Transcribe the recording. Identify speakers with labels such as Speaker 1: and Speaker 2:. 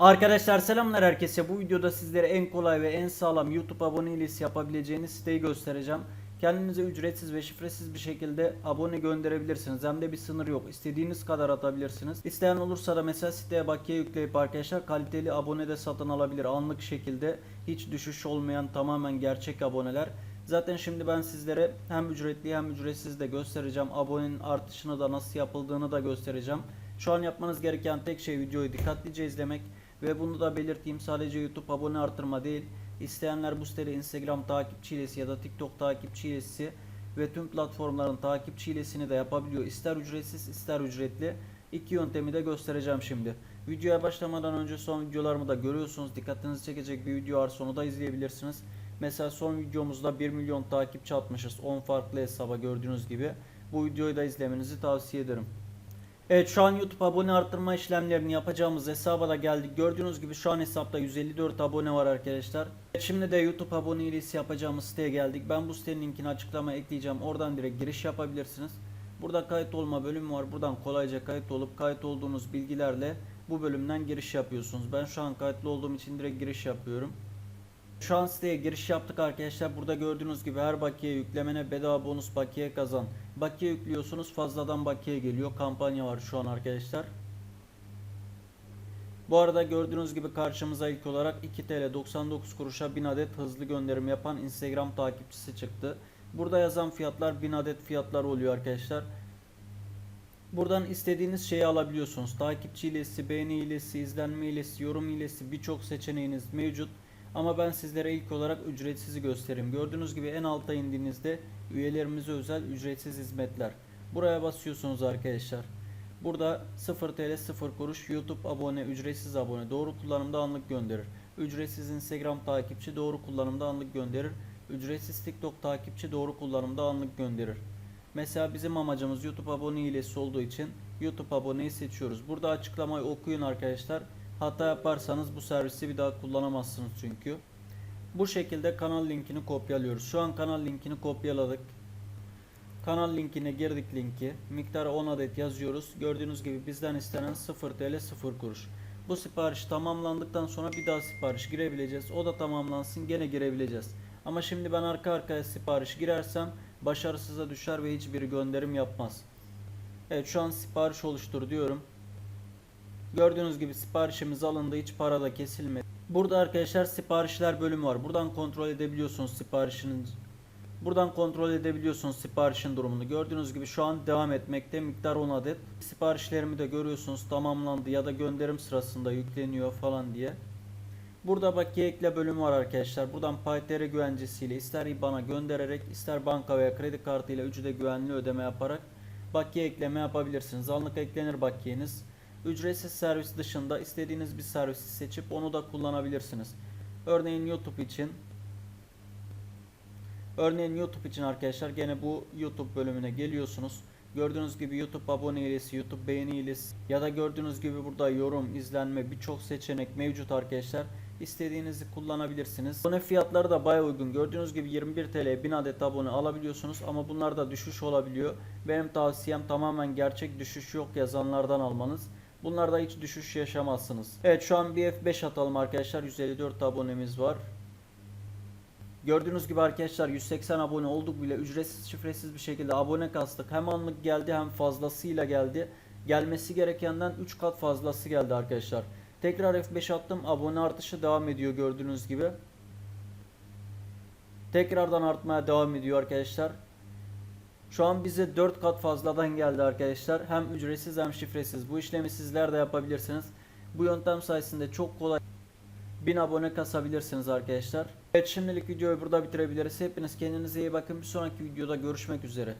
Speaker 1: Arkadaşlar selamlar herkese. Bu videoda sizlere en kolay ve en sağlam YouTube aboneliği yapabileceğiniz siteyi göstereceğim. Kendinize ücretsiz ve şifresiz bir şekilde abone gönderebilirsiniz. Hem de bir sınır yok. İstediğiniz kadar atabilirsiniz. İsteyen olursa da mesela siteye bakiye yükleyip arkadaşlar kaliteli abone de satın alabilir. Anlık şekilde hiç düşüş olmayan tamamen gerçek aboneler. Zaten şimdi ben sizlere hem ücretli hem ücretsiz de göstereceğim. Abonenin artışını da nasıl yapıldığını da göstereceğim. Şu an yapmanız gereken tek şey videoyu dikkatlice izlemek ve bunu da belirteyim sadece YouTube abone artırma değil. İsteyenler bu sitede Instagram takipçi ya da TikTok takipçi ve tüm platformların takipçi hilesini de yapabiliyor. İster ücretsiz ister ücretli. İki yöntemi de göstereceğim şimdi. Videoya başlamadan önce son videolarımı da görüyorsunuz. Dikkatinizi çekecek bir video var sonu da izleyebilirsiniz. Mesela son videomuzda 1 milyon takipçi atmışız. 10 farklı hesaba gördüğünüz gibi. Bu videoyu da izlemenizi tavsiye ederim. Evet şu an YouTube abone arttırma işlemlerini yapacağımız hesaba da geldik. Gördüğünüz gibi şu an hesapta 154 abone var arkadaşlar. Şimdi de YouTube abone hilesi yapacağımız siteye geldik. Ben bu sitenin linkini açıklamaya ekleyeceğim. Oradan direkt giriş yapabilirsiniz. Burada kayıt olma bölümü var. Buradan kolayca kayıt olup kayıt olduğunuz bilgilerle bu bölümden giriş yapıyorsunuz. Ben şu an kayıtlı olduğum için direkt giriş yapıyorum. Şu an siteye giriş yaptık arkadaşlar. Burada gördüğünüz gibi her bakiye yüklemene bedava bonus bakiye kazan. Bakiye yüklüyorsunuz fazladan bakiye geliyor. Kampanya var şu an arkadaşlar. Bu arada gördüğünüz gibi karşımıza ilk olarak 2 TL 99 kuruşa 1000 adet hızlı gönderim yapan Instagram takipçisi çıktı. Burada yazan fiyatlar 1000 adet fiyatlar oluyor arkadaşlar. Buradan istediğiniz şeyi alabiliyorsunuz. Takipçi hilesi, beğeni hilesi, izlenme hilesi, yorum hilesi birçok seçeneğiniz mevcut. Ama ben sizlere ilk olarak ücretsizi göstereyim. Gördüğünüz gibi en alta indiğinizde üyelerimize özel ücretsiz hizmetler. Buraya basıyorsunuz arkadaşlar. Burada 0 TL 0 kuruş YouTube abone, ücretsiz abone, doğru kullanımda anlık gönderir. Ücretsiz Instagram takipçi doğru kullanımda anlık gönderir. Ücretsiz TikTok takipçi doğru kullanımda anlık gönderir. Mesela bizim amacımız YouTube abone hilesi olduğu için YouTube aboneyi seçiyoruz. Burada açıklamayı okuyun arkadaşlar. Hata yaparsanız bu servisi bir daha kullanamazsınız çünkü. Bu şekilde kanal linkini kopyalıyoruz. Şu an kanal linkini kopyaladık. Kanal linkine girdik linki. Miktarı 10 adet yazıyoruz. Gördüğünüz gibi bizden istenen 0 TL 0 kuruş. Bu sipariş tamamlandıktan sonra bir daha sipariş girebileceğiz. O da tamamlansın gene girebileceğiz. Ama şimdi ben arka arkaya sipariş girersem başarısıza düşer ve hiçbir gönderim yapmaz. Evet şu an sipariş oluştur diyorum. Gördüğünüz gibi siparişimiz alındı. Hiç para da kesilmedi. Burada arkadaşlar siparişler bölümü var. Buradan kontrol edebiliyorsunuz siparişinin Buradan kontrol edebiliyorsunuz siparişin durumunu. Gördüğünüz gibi şu an devam etmekte. Miktar 10 adet. Siparişlerimi de görüyorsunuz tamamlandı ya da gönderim sırasında yükleniyor falan diye. Burada bakiye ekle bölümü var arkadaşlar. Buradan PayTR güvencesiyle ister IBAN'a göndererek ister banka veya kredi kartıyla ücrete güvenli ödeme yaparak bakiye ekleme yapabilirsiniz. Anlık eklenir bakiyeniz. Ücretsiz servis dışında istediğiniz bir servisi seçip onu da kullanabilirsiniz. Örneğin YouTube için Örneğin YouTube için arkadaşlar gene bu YouTube bölümüne geliyorsunuz. Gördüğünüz gibi YouTube abone hilesi, YouTube beğeni hilesi ya da gördüğünüz gibi burada yorum, izlenme birçok seçenek mevcut arkadaşlar. İstediğinizi kullanabilirsiniz. Abone fiyatları da baya uygun. Gördüğünüz gibi 21 TL 1000 adet abone alabiliyorsunuz ama bunlarda düşüş olabiliyor. Benim tavsiyem tamamen gerçek düşüş yok yazanlardan almanız. Bunlarda hiç düşüş yaşamazsınız. Evet şu an bir F5 atalım arkadaşlar. 154 abonemiz var. Gördüğünüz gibi arkadaşlar 180 abone olduk bile ücretsiz şifresiz bir şekilde abone kastık. Hem anlık geldi hem fazlasıyla geldi. Gelmesi gerekenden 3 kat fazlası geldi arkadaşlar. Tekrar F5 attım. Abone artışı devam ediyor gördüğünüz gibi. Tekrardan artmaya devam ediyor arkadaşlar. Şu an bize 4 kat fazladan geldi arkadaşlar. Hem ücretsiz hem şifresiz. Bu işlemi sizler de yapabilirsiniz. Bu yöntem sayesinde çok kolay 1000 abone kasabilirsiniz arkadaşlar. Evet şimdilik videoyu burada bitirebiliriz. Hepiniz kendinize iyi bakın. Bir sonraki videoda görüşmek üzere.